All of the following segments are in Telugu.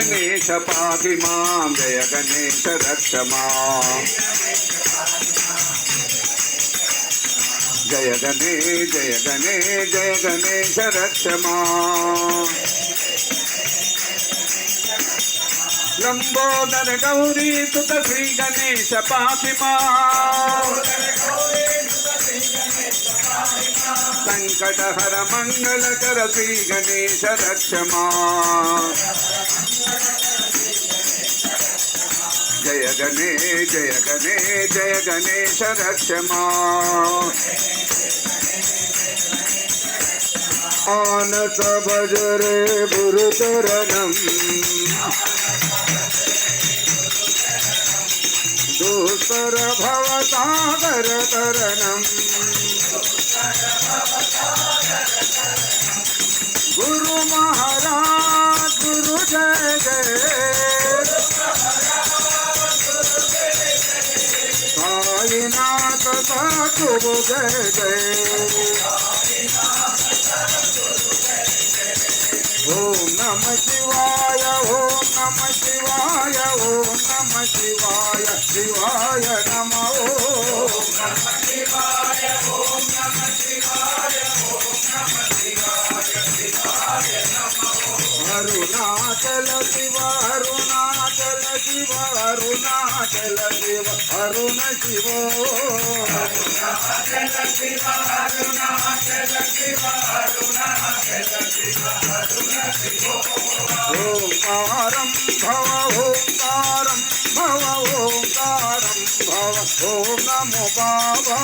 గణేశ పాపి మాం జయ గణేశ రక్ష మాం జయ గణే జయ గణే జయ గణేశ రక్ష మాం లంబోదర గౌరీ సుత శ్రీ గణేశ పాపి మా సంకటహర మంగళకర శ్రీ గణేశ రక్షమా. जय गणेश जय गणेश जय गणेश रक्षमा। रे गुरु गुरुचरणम् दूसर भवतादरतरणम् गुरु महाराज శుభ ఓం నమ శివాయ ఓం నమ శివాయ ఓం నమ శివాయ శివాయ నమ కరుణాచలసి అరుణాచల శివ అరుణ శివో అరుణాచల శివ అరుణాచల శివ భవ ఓంకారం భవ ఓంకారం భవ ఓం నమో బాబా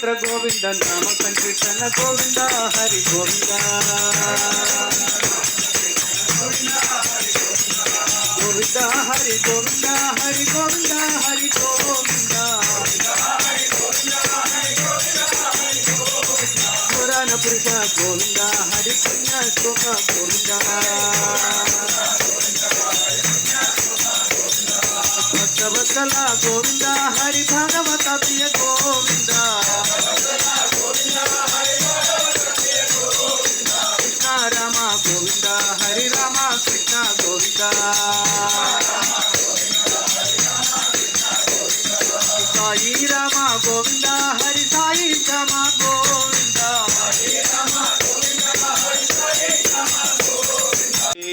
పత్ర గోవింద నామ సంకీర్తన గోవింద హరి గోవింద. గోవింద హరి గోవింద హరి గోవింద హరి గోవింద. పురాణ పురుష గోవింద సాయి రామ గోవింద హరి సాయి రామ గోవింద.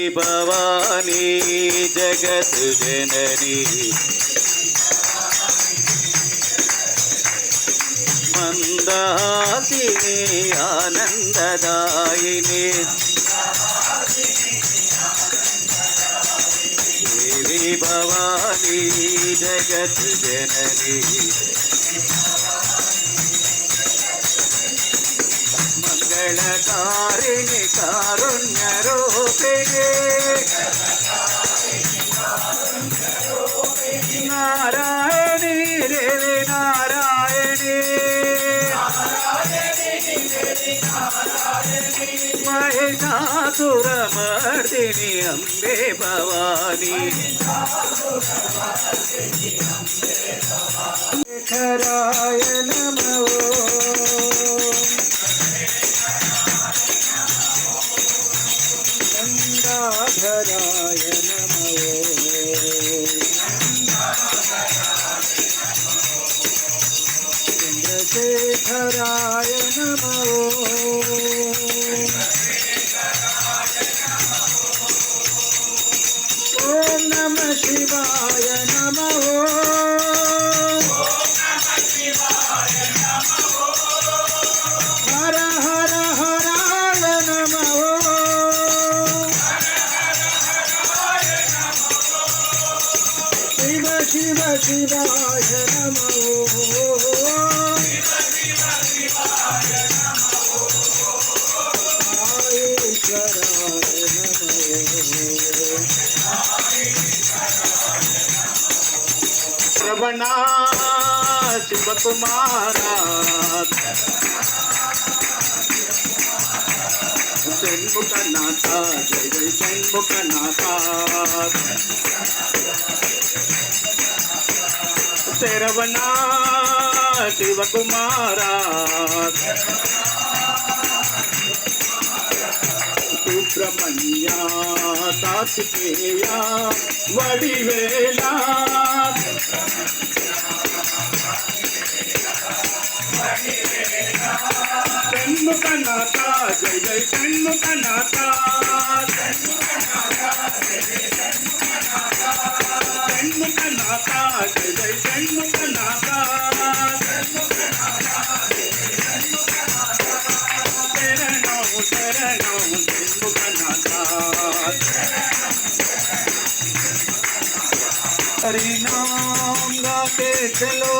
భవానీ జగత్ జననీ. మందాసిని ఆనందదాయిని. దేవి భవానీ జగత్ జననీ మహిషాసురమర్దిని అంబే భవాని. శేఖరాయ నమో శ్రవణ శివకుమార. షణ్ముఖనాథ జయ జయ షణ్ముఖనాథ శరవణ శివకుమారా. సుబ్రహ్మణ్య కార్తికేయ వడివేళ. షణ్ముఖనాథ జయ జయ షణ్ముఖనాథ షణ్ముఖనాథ జయ జయ हरि नाम गाते चलो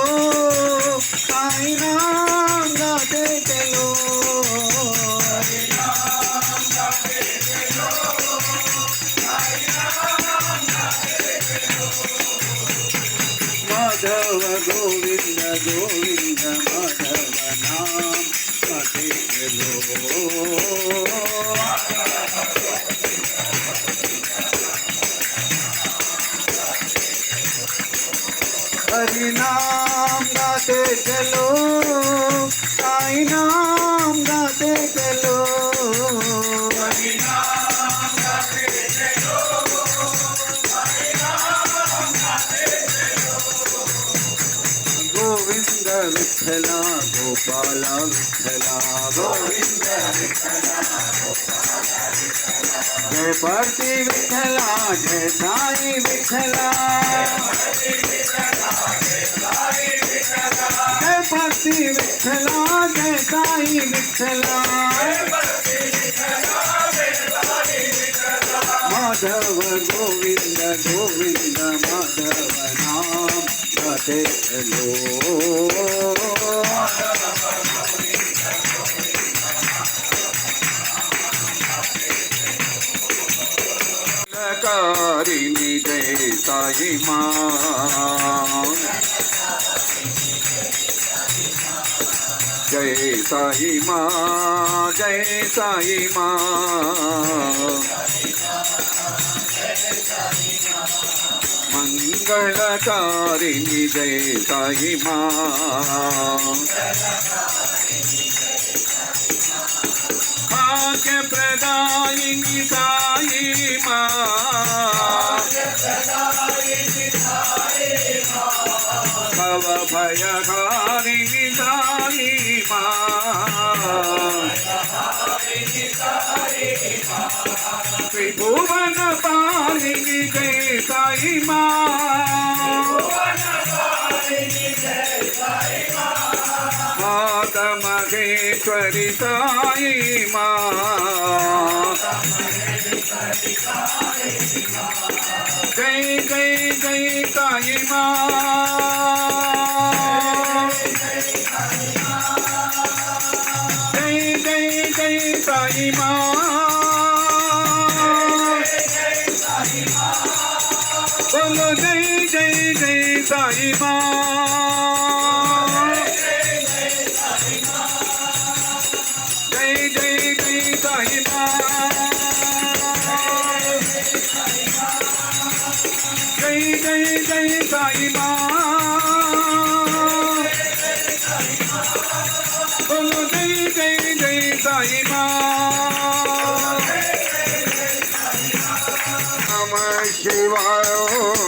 साई नाम गलो साई नाम गाते गलो गोविंद विठला गोपाल विठला गोविंद जय गोपति विठला जय साई विठला भक्ति विठला जय साई विठला माधव गोविंद गोविंद माधव नाम गाते चलो कारिणी जय साई माँ సాయి మా జయ సాయి మా మంగళకారిణి జయ సాయి మా భాగ్యప్రదాయిని సాయి మా మా మాత మహేశ్వరి సాయి మా. జై జై జై సాయి మా జై జై సాయి మా. बोलो जय जय जय साई माँ शिवाय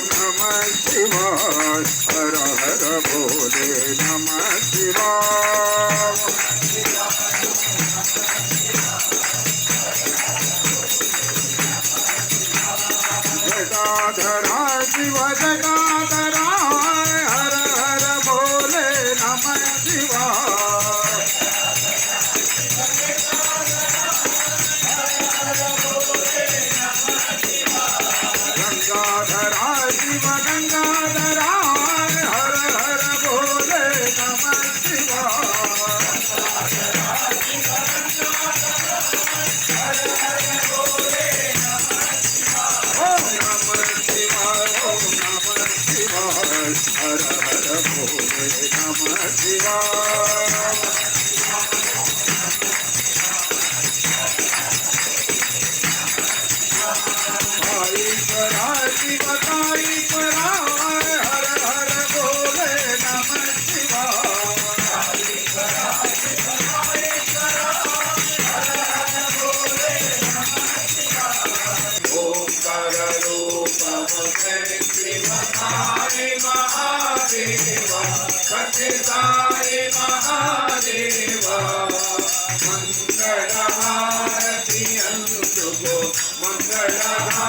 मंगलहारती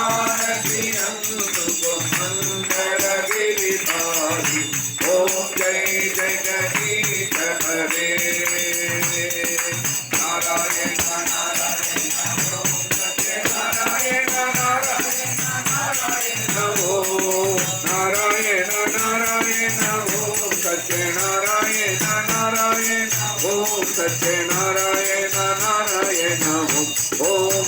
సత్యనారాయణ నారాయణ ఓం ఓం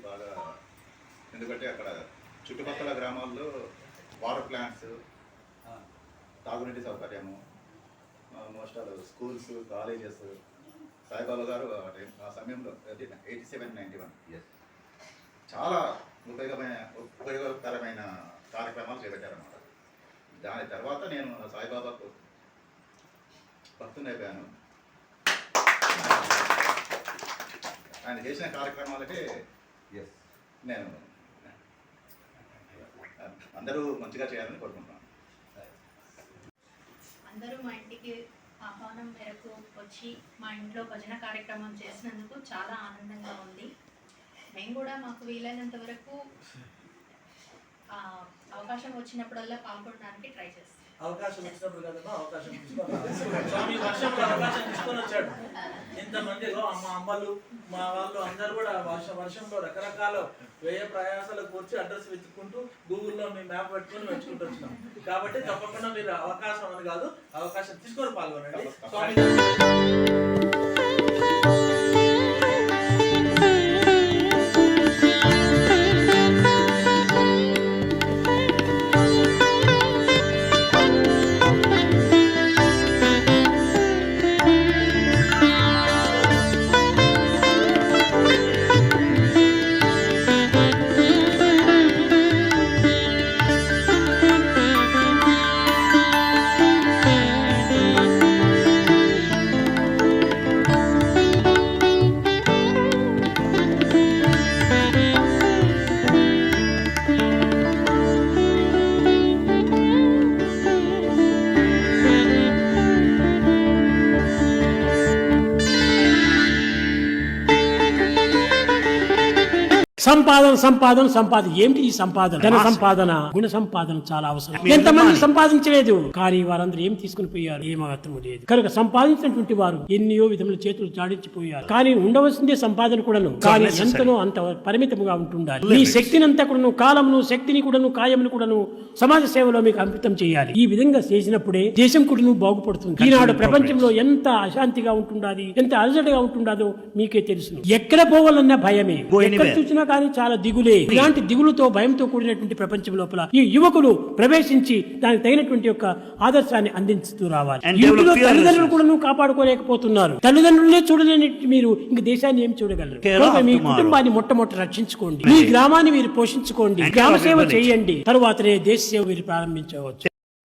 బాగా ఎందుకంటే అక్కడ చుట్టుపక్కల గ్రామాల్లో వాటర్ ప్లాంట్స్ తాగునీటి సౌకర్యము most all schools colleges Saibaba garu ఆ సమయంలో ఎయిటీ సెవెన్ నైంటీ వన్ చాలా ఉపయోగమైన ఉపయోగకరమైన కార్యక్రమాలు చేపట్టారన్నమాట. దాని తర్వాత నేను సాయిబాబాకు భక్తుని అయిపోయాను. ఆయన చేసిన కార్యక్రమాలకే నేను. అందరూ మంచిగా చేయాలని కోరుకుంటున్నాను. అందరూ మా ఇంటికి ఆహ్వానం మేరకు వచ్చి మా ఇంట్లో భజన కార్యక్రమం చేసినందుకు చాలా ఆనందంగా ఉంది. మేము కూడా మాకు వీలైనంత వరకు ఆ, అవకాశం వచ్చినప్పుడల్లా పాల్గొనడానికి ట్రై చేస్తాం. అవకాశం ఇచ్చినప్పుడు కదమ్మా అవకాశం స్వామి వర్షంలో అవకాశం తీసుకొని వచ్చాడు. ఇంతమందిలో మా అమ్మలు మా వాళ్ళు అందరూ కూడా వర్ష వర్షంలో రకరకాల వ్యయ ప్రయాసాలు కూర్చి అడ్రస్ వెతుక్కుంటూ గూగుల్లో మీ మ్యాప్ పెట్టుకొని వెతుకుంటూ వచ్చినాం. కాబట్టి తప్పకుండా మీరు అవకాశం అని కాదు అవకాశం తీసుకొని పాల్గొనండి. స్వామి సంపాదన సంపాదన సంపాదన. ఏమిటి ఈ సంపాదన? ధన సంపాదన. గుణ సంపాదన చాలా అవసరం. ఎంతమంది సంపాదించలేదు? కానీ వారందరూ ఏం తీసుకుని పోయారు? ఏం అర్థం లేదు. కనుక సంపాదించినటువంటి వారు ఎన్నో విధముల చేతులు చాడించిపోయారు కానీ ఉండవలసిందే సంపాదన కూడాను. కానీ ఎంతనో అంత పరిమితముగా ఉంటుండాలి. మీ శక్తిని అంతా కూడాను కాలమును శక్తిని కూడాను కాయమును కూడాను సమాజ సేవలో మీకు అంకితం చేయాలి. ఈ విధంగా చేసినప్పుడే దేశం కూడాను బాగుపడుతుంది. ఈనాడు ప్రపంచంలో ఎంత అశాంతిగా ఉంటుండాది ఎంత అలజడిగా ఉంటుండాదో మీకే తెలుసు. ఎక్కడ పోవాలన్నా భయమే. ఎక్కడ చూసినా కానీ చాలా దిగులే. ఇలాంటి దిగులుతో భయంతో కూడినటువంటి ప్రపంచం లోపల ఈ యువకులు ప్రవేశించి దానికి తగినటువంటి యొక్క ఆదర్శాన్ని అందించుతూ రావాలి. ఇంట్లో తల్లిదండ్రులు కూడా కాపాడుకోలేకపోతున్నారు. తల్లిదండ్రులనే చూడలేని మీరు ఇంక దేశాన్ని ఏం చూడగలరు? మీ కుటుంబాన్ని మొట్టమొదటి రక్షించుకోండి. మీ గ్రామాన్ని మీరు పోషించుకోండి. గ్రామ సేవ చేయండి. తరువాతనే దేశ సేవ మీరు ప్రారంభించవచ్చు.